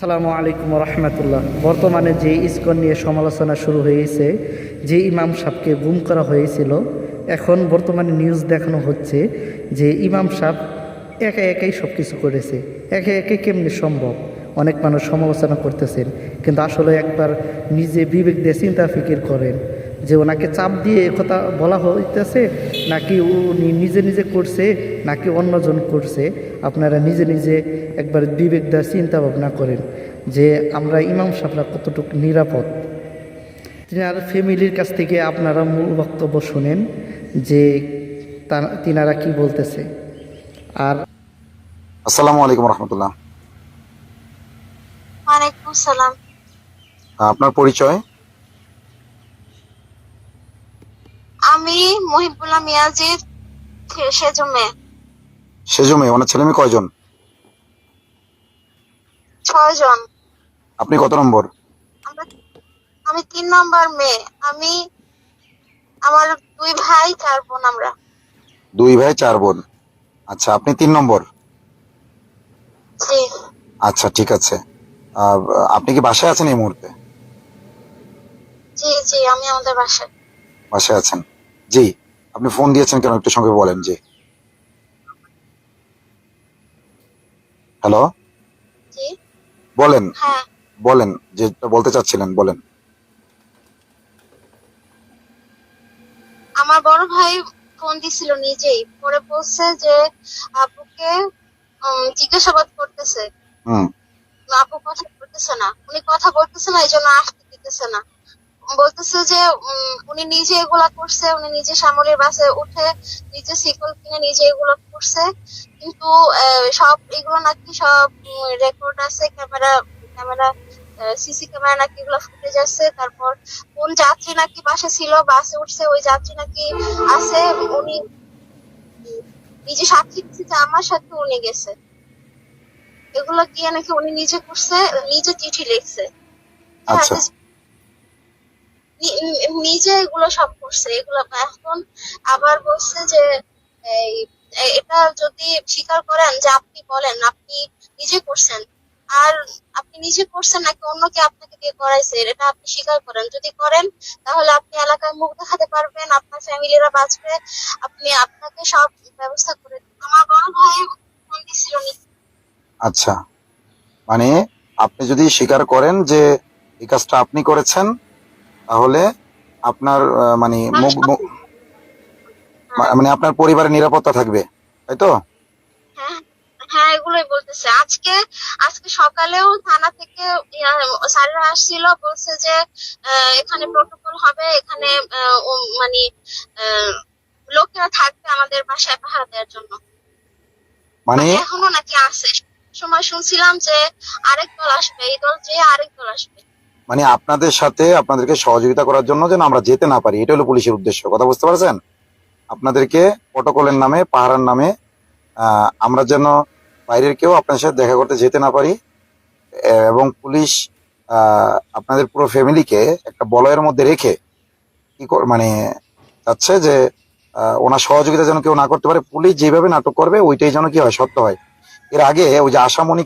আসসালামু আলাইকুম রহমতুল্লাহ। বর্তমানে যে ইস্কন নিয়ে সমালোচনা শুরু হয়েছে, যে ইমাম সাহকে গুম করা হয়েছিল, এখন বর্তমানে নিউজ দেখানো হচ্ছে যে ইমাম সাহ একা একাই সব কিছু করেছে। একে একে কেমনি সম্ভব? অনেক মানুষ সমালোচনা করতেছেন, কিন্তু আসলে একবার নিজে বিবেক দিয়ে চিন্তা ফিকির করেন। যে ওনাকে চাপ দিয়ে কথা বলা হইতেছে নাকি উনি নিজে নিজে করছে নাকি অন্যজন করছে আপনারা নিজে নিজে একবার বিবেক দেওয়ার চিন্তা ভাবনা করেন যে আমরা ইমাম সাহরা কতটুকু নিরাপদ। তিনার ফ্যামিলির কাছ থেকে আপনারা মূল বক্তব্য শুনেন যে তিনারা কি বলতেছে। আর আসসালামু আলাইকুম রহমতুল্লাহ। আপনার পরিচয়? আমি মহিবুল্লাহ মিয়াজির সেজো মেয়ে সেজো মেয়ে ওনার ছেলে মেয়ে কয়জন? ছয় জন আপনি কত নম্বর? আমি তিন নম্বর মেয়ে। আমি আমার দুই ভাই চার বোন আমরা। দুই ভাই চার বোন। আচ্ছা আপনি তিন নম্বর? আচ্ছা ঠিক আছে। আপনি কি বাসায় আছেন এই মুহূর্তে? জি জি আমি আমাদের বাসায়। বাসায় আছেন। জি আপনি ফোন দিয়েছেন কেন? একটু সঙ্গে বলেন জি। হ্যালো বলেন। হ্যাঁ। বলেন যেটা বলতে চাচ্ছিলেন বলেন। আমার বড় ভাই ফোন দিছিল নিজেই পরে বলছে যে আপুকে জিজ্ঞাসাবাদ করতেছে। হুম। আপু কথা বলতেছে না। উনি কথা বলতেছে না এই জন্য আসতে দিতেছে না। বলতেছে যে উনি নিজে এগুলা করছে উনি নিজে সামরিক বাসে উঠে নিজে সিকল কিনে নিজে এগুলো করছে। কিন্তু সব এগুলো নাকি সব রেকর্ড আছে ক্যামেরা ক্যামেরা সিসি ক্যামেরা নাকি এগুলো ফুটেজ আছে তারপর কোন যাত্রী নাকি বাসে ছিল বাসে উঠছে ওই যাত্রী নাকি আছে উনি নিজে সাক্ষী দিচ্ছে যে আমার সাথে উনি গেছে। এগুলো গিয়ে নাকি উনি নিজে করছে নিজে চিঠি লিখছে। আচ্ছা। নি- নিজে এগুলো সব করছে। এগুলো এখন আবার বলছে যে, এই এটা যদি স্বীকার করেন যে আপনি বলেন, আপনি নিজে করছেন। আর আপনি নিজে করছেন নাকি অন্য কে আপনাকে দিয়ে করাইছে, এটা আপনি স্বীকার করেন। যদি করেন, তাহলে আপনি এলাকায় মুখ দেখাতে পারবেন, আপনার ফ্যামিলিরা বাঁচবে, আপনি আপনাকে সব ব্যবস্থা করে। আমার বড় ভাই ফোন দিছিল আচ্ছা। মানে আপনি যদি স্বীকার করেন যে এই কাজটা আপনি করেছেন তাহলে আপনার মানে মা- মানে আপনার পরিবারের নিরাপত্তা থাকবে তাই তো? হ্যাঁ হ্যাঁ এগুলোই বলতেছে। আজকে আজকে সকালেও থানা থেকে স্যাররা আসছিল বলছে যে এখানে প্রোটোকল হবে এখানে মানে লোকেরা থাকবে আমাদের বাসায় পাহারা দেওয়ার জন্য। মানে? এখনও নাকি আছে। সময় শুনছিলাম যে আরেক দল আসবে এই দল যে আরেক দল আসবে। মানে আপনাদের সাথে আপনাদেরকে সহযোগিতা করার জন্য যেন আমরা যেতে না পারি। এটা হলো পুলিশের উদ্দেশ্য। কথা বুঝতে পারছেন? আপনাদেরকে প্রটোকলের নামে পাহারার নামে আমরা যেন বাইরের কেউ আপনার সাথে দেখা করতে যেতে না পারি। এবং পুলিশ আপনাদের পুরো ফ্যামিলিকে একটা বলয়ের মধ্যে রেখে কি মানে চাচ্ছে যে ওনার সহযোগিতা যেন কেউ না করতে পারে। পুলিশ যেভাবে নাটক করবে, ওইটাই যেন কি হয়, সত্য হয়। এর আগে ওই যে আশামণিকে